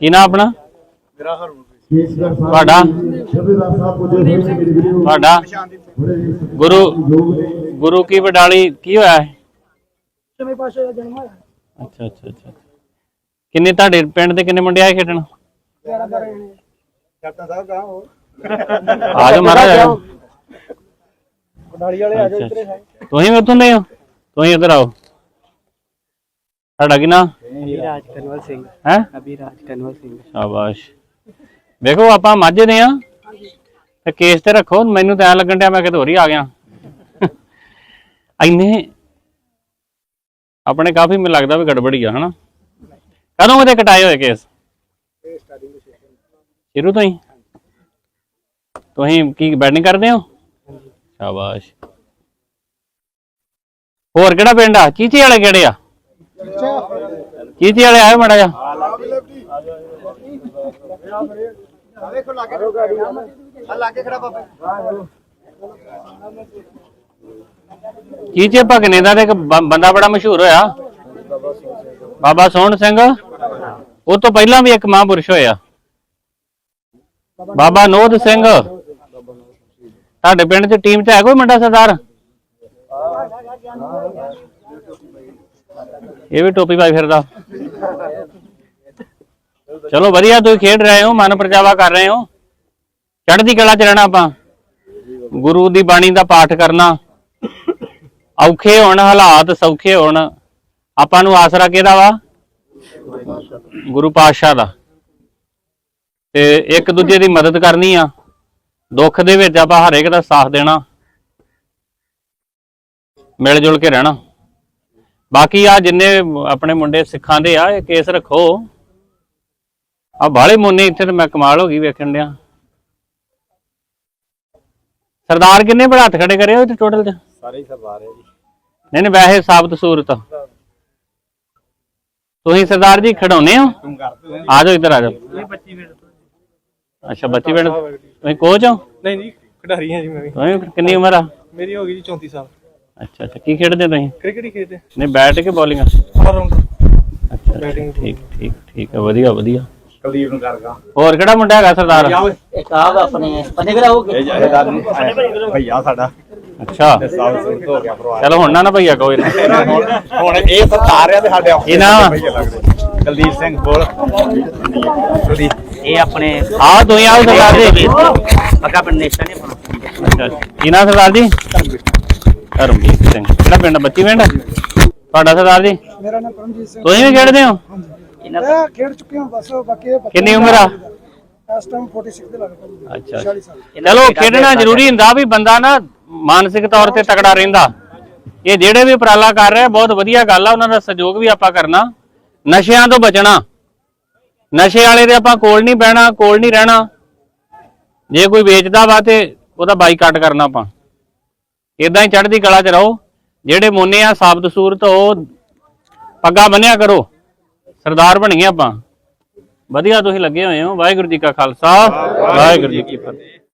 ਕੀ ਨਾਮ ਆਪਣਾ? ਮੇਰਾ ਤੁਹਾਡਾ? ਤੁਹਾਡਾ? ਗੁਰੂ ਗੁਰੂ ਕੀ ਵਡਾਲੀ ਕੀ ਹੋਇਆ ਹੈ ਛੇਵੇਂ ਪਾਸੇ ਦਾ ਜਨਮ ਹੋਇਆ। ਅੱਛਾ ਅੱਛਾ ਅੱਛਾ ਕਿੰਨੇ ਤੁਹਾਡੇ ਪਿੰਡ ਦੇ ਕਿੰਨੇ ਮੁੰਡੇ ਆਏ ਖੇਡਣ? 11 12 ਜਣੇ। ਕੈਪਟਨ ਸਾਹਿਬ ਕਹਾਂ ਹੋ। ਆ ਮਹਾਰਾਜ। ਕਡਾਲੀ ਵਾਲੇ ਆ ਅੱਛਾ, ਇੱਧਰੇ। ਤੁਸੀਂ ਵੀ ਉੱਥੋਂ ਦੇ ਹੋ? ਤੁਸੀਂ ਇੱਧਰ ਆਓ। ਤੁਹਾਡਾ ਕੀ ਨਾਮ ਅਭਿਰਾਜ ਕਨਵਲ ਸਿੰਘ। ਹੈ? ਅਭਿਰਾਜ ਕਨਵਲ ਸਿੰਘ। ਸ਼ਾਬਾਸ਼। ਵੇਖੋ ਆਪਾਂ ਮਾਝੇ ਦੇ ਆ। ਤੇ ਕੇਸ ਤੇ ਰੱਖੋ ਮੈਨੂੰ ਤਾਂ ਐਂ ਲੱਗਣ ਡਿਆ ਮੈਂ ਕਿਤੇ ਹੋਰ ਹੀ ਆ ਗਿਆ। ਇੰਨੇ ਆਪਣੇ ਕਾਫੀ ਮੈਨੂੰ ਲੱਗਦਾ ਵੀ ਗੜਬੜੀ ਆ ਹਨਾ? ਕਦੋਂ ਉਹਦੇ ਕਟਾਏ ਹੋਏ ਕੇਸ? ਸ਼ੁਰੂ ਤੋਂ ਹੀ? ਤੁਸੀਂ ਕੀ ਬੈਟਿੰਗ ਕਰਦੇ ਹੋ? ਸ਼ਾਬਾਸ਼। ਹੋਰ ਕਿਹੜਾ ਪਿੰਡ ਆ? ਚੀਚੀ ਵਾਲੇ ਕਿਹੜੇ ਆ? ਚੀਚੀ ਵਾਲੇ ਆਏ ਮੜਾ ਜਾ ਆ ਲਾਗੇ ਆ ਲਾਗੇ ਖੜਾ ਬਾਬਾ ਚੀਚੇ ਭਗਨੇ ਦਾ? ਇੱਕ ਬੰਦਾ ਬੜਾ ਮਸ਼ਹੂਰ ਹੋਇਆ। ਬਾਬਾ ਸੋਹਣ ਸਿੰਘ। ਉਹ ਤੋਂ ਪਹਿਲਾਂ ਵੀ ਇੱਕ ਮਹਾਂਪੁਰਸ਼ ਹੋਇਆ। ਬਾਬਾ ਨੋਦ ਸਿੰਘ। ਤੁਹਾਡੇ ਪਿੰਡ 'ਚ ਟੀਮ 'ਚ ਹੈ ਕੋਈ ਮੁੰਡਾ ਸਰਦਾਰ? ਇਹ ਵੀ ਟੋਪੀ ਪਾਈ ਫਿਰਦਾ। ਚਲੋ ਵਧੀਆ, ਤੁਸੀਂ ਖੇਡ ਰਹੇ ਹੋ, ਮਨ ਪਰਚਾਵਾ ਕਰ ਰਹੇ ਹੋ। ਚੜ੍ਹਦੀ ਕਲਾ 'ਚ ਰਹਿਣਾ ਆਪਾਂ। ਗੁਰੂ ਦੀ ਬਾਣੀ ਦਾ ਪਾਠ ਕਰਨਾ। ਔਖੇ ਹੋਣ, ਹਾਲਾਤ ਸੌਖੇ ਹੋਣ। ਆਪਾਂ ਨੂੰ ਆਸਰਾ ਕਿਹਦਾ ਵਾ? ਗੁਰੂ ਪਾਤਸ਼ਾਹ ਦਾ। ਤੇ ਇੱਕ ਦੂਜੇ ਦੀ ਮਦਦ ਕਰਨੀ ਆ। ਦੁੱਖ ਦੇ ਵਿੱਚ ਆਪਾਂ ਹਰੇਕ ਦਾ ਸਾਥ ਦੇਣਾ। ਮਿਲ ਜੁਲ ਕੇ ਰਹਿਣਾ। ਬਾਕੀ ਆ ਜਿੰਨੇ ਆਪਣੇ ਮੁੰਡੇ ਸਿੱਖਾਂ ਦੇ ਆ ਇਹ ਕੇਸ ਰੱਖੋ। ਆ ਬਾਹਲੇ ਮੁੰਨੇ ਇੱਥੇ ਤੇ ਮੈਂ ਕਮਾਲ ਹੋ ਗਈ ਵੇਖਣ ਡਿਆ। ਸਰਦਾਰ ਕਿੰਨੇ ਬੜਾ ਹੱਥ ਖੜੇ ਕਰੇ ਹੋ ਤੇ ਟੋਟਲ ਚ? ਸਾਰੇ ਹੀ ਸਰਦਾਰ ਹੈ ਜੀ। ਨਹੀਂ ਨਹੀਂ ਵੈਸੇ ਸਾਬਤ ਸੂਰਤ। ਤੁਸੀਂ ਸਰਦਾਰ ਜੀ ਖੜਾਉਨੇ ਹੋ? ਆ ਜਾਓ ਇੱਧਰ ਆ ਜਾਓ। ਇਹ 25 ਮਿੰਟ ਅੱਛਾ ਬੱਚੀ ਪਿੰਡ ਤੁਸੀਂ ਕੋਚ ਹੋ? ਨਹੀਂ ਜੀ ਖਿਡਾਰੀ ਹਾਂ ਜੀ ਮੈਂ ਵੀ। ਕਿੰਨੀ ਉਮਰ ਆ? ਮੇਰੀ ਹੋ ਗਈ ਜੀ 34 ਸਾਲ। ਅੱਛਾ ਅੱਛਾ। ਕੀ ਖੇਡਦੇ ਤੁਸੀਂ? ਕ੍ਰਿਕਟ ਹੀ ਖੇਡਦੇ। ਨਹੀਂ ਬੈਟ ਕੇ ਬੋਲਿੰਗ? ਆਲ ਰਾਉਂਡਰ ਅੱਛਾ Batting ਠੀਕ ਠੀਕ ਠੀਕ ਹੈ ਵਧੀਆ ਵਧੀਆ। ਕੁਲਦੀਪ ਨੂੰ ਕਰਗਾ ਹੋਰ ਕਿਹੜਾ ਮੁੰਡਾ ਹੈਗਾ ਸਰਦਾਰ? ਇੱਕ ਆਹ ਵਾ ਆਪਣੇ ਪੰਨੇ ਕਰਾ ਹੋ ਭਈਆ ਸਾਡਾ। ਅੱਛਾ। ਚਲੋ ਹੁਣ ਨਾ ਨਾ ਭਈਆ ਕੋਈ ਨਾ। ਹੁਣ ਇਹ ਸਰਦਾਰ ਆ ਤੇ ਸਾਡੇ ਔਖੇ ਇਹ ਨਾ- ਭਈਆ ਲੱਗਦੇ। ਕੁਲਦੀਪ ਸਿੰਘ ਬੋਲ। ਕੁਲਦੀਪ। ਇਹ ਆਪਣੇ ਆਓ ਤੁਸੀਂ ਆਓ ਸਰਦਾਰ ਜੀ। ਪੱਕਾ ਪਿੰਡ ਨੇਸ਼ਾ ਨੇ। ਕੀ ਨਾਮ ਸਰਦਾਰ ਜੀ? ਧਰਮਜੀਤ ਸਿੰਘ। ਕਿਹੜਾ ਪਿੰਡ ਬੱਚੀ ਪਿੰਡ ਤੁਹਾਡਾ ਸਰਦਾਰ ਜੀ? ਮੇਰਾ ਨਾਮ ਪਰਮਜੀਤ ਸਿੰਘ। ਤੁਸੀਂ ਵੀ ਖੇਡਦੇ ਹੋ? ਮੈਂ ਖੇਡ ਚੁੱਕਿਆ ਬਸ ਬਾਕੀ ਇਹ ਕਿੰਨੀ ਉਮਰ ਆ? ਇਸ ਟਾਈਮ 46 ਦੇ ਲੱਗ ਪਈ ਅੱਛਾ। 46 ਸਾਲ। ਚਲੋ ਖੇਡਣਾ ਜ਼ਰੂਰੀ ਹੁੰਦਾ ਵੀ ਬੰਦਾ ਨਾ ਮਾਨਸਿਕ ਤੌਰ ਤੇ ਤਕੜਾ ਰਹਿੰਦਾ। ਇਹ ਜਿਹੜੇ ਵੀ ਉਪਰਾਲਾ ਕਰ ਰਹੇ ਬਹੁਤ ਵਧੀਆ ਗੱਲ ਆ ਉਹਨਾਂ ਦਾ ਸਹਿਯੋਗ ਵੀ ਆਪਾਂ ਕਰਨਾ। ਨਸ਼ਿਆਂ ਤੋਂ ਬਚਣਾ। ਨਸ਼ੇ ਵਾਲੇ ਦੇ ਆਪਾਂ ਕੋਲ ਨਹੀਂ ਬਹਿਣਾ ਕੋਲ ਨਹੀਂ ਰਹਿਣਾ। ਜੇ ਕੋਈ ਵੇਚਦਾ ਵਾ ਤੇ ਉਹਦਾ ਬਾਈਕਾਟ ਕਰਨਾ ਆਪਾਂ। ਇਦਾਂ ਹੀ ਚੜ੍ਹਦੀ ਕਲਾ 'ਚ ਰਹੋ। ਜਿਹੜੇ ਮੋਨੇ ਆ ਸਾਬਤ ਸੂਰਤ ਉਹ ਪੱਗਾ ਬੰਨਿਆ ਕਰੋ। ਸਰਦਾਰ ਬਣੀਏ ਆਪਾਂ। ਵਧੀਆ ਤੁਸੀਂ ਲੱਗੇ ਹੋਏ ਹੋ। ਵਾਹਿਗੁਰੂ ਜੀ ਕਾ ਖਾਲਸਾ। ਵਾਹਿਗੁਰੂ ਜੀ ਕੀ ਫਤਿਹ।